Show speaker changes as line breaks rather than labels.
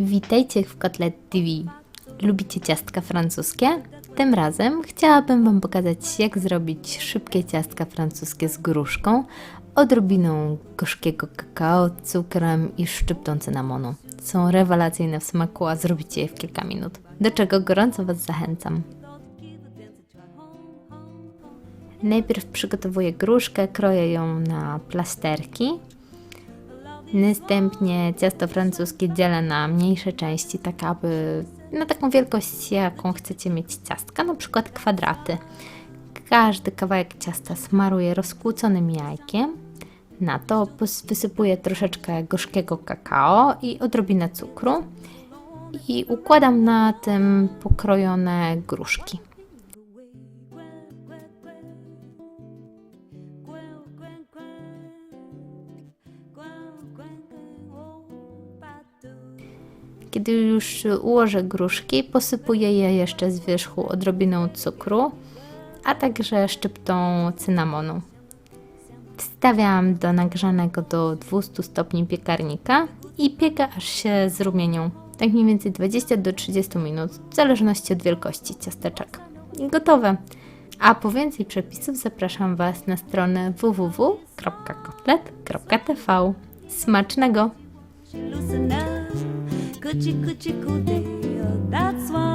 Witajcie w Kotlet TV. Lubicie ciastka francuskie? Tym razem chciałabym Wam pokazać, jak zrobić szybkie ciastka francuskie z gruszką, odrobiną gorzkiego kakao, cukrem i szczyptą cynamonu. Są rewelacyjne w smaku, a zrobicie je w kilka minut. Do czego gorąco Was zachęcam. Najpierw przygotowuję gruszkę, kroję ją na plasterki. Następnie ciasto francuskie dzielę na mniejsze części, tak aby na taką wielkość, jaką chcecie mieć ciastka, na przykład kwadraty. Każdy kawałek ciasta smaruję rozkłóconym jajkiem. Na to wysypuję troszeczkę gorzkiego kakao i odrobinę cukru. I układam na tym pokrojone gruszki. Kiedy już ułożę gruszki, posypuję je jeszcze z wierzchu odrobiną cukru, a także szczyptą cynamonu. Wstawiam do nagrzanego do 200 stopni piekarnika i piekę aż się zrumienią. Tak mniej więcej 20 do 30 minut, w zależności od wielkości ciasteczek. I gotowe. A po więcej przepisów zapraszam Was na stronę www.kotlet.tv. Smacznego!
that's why.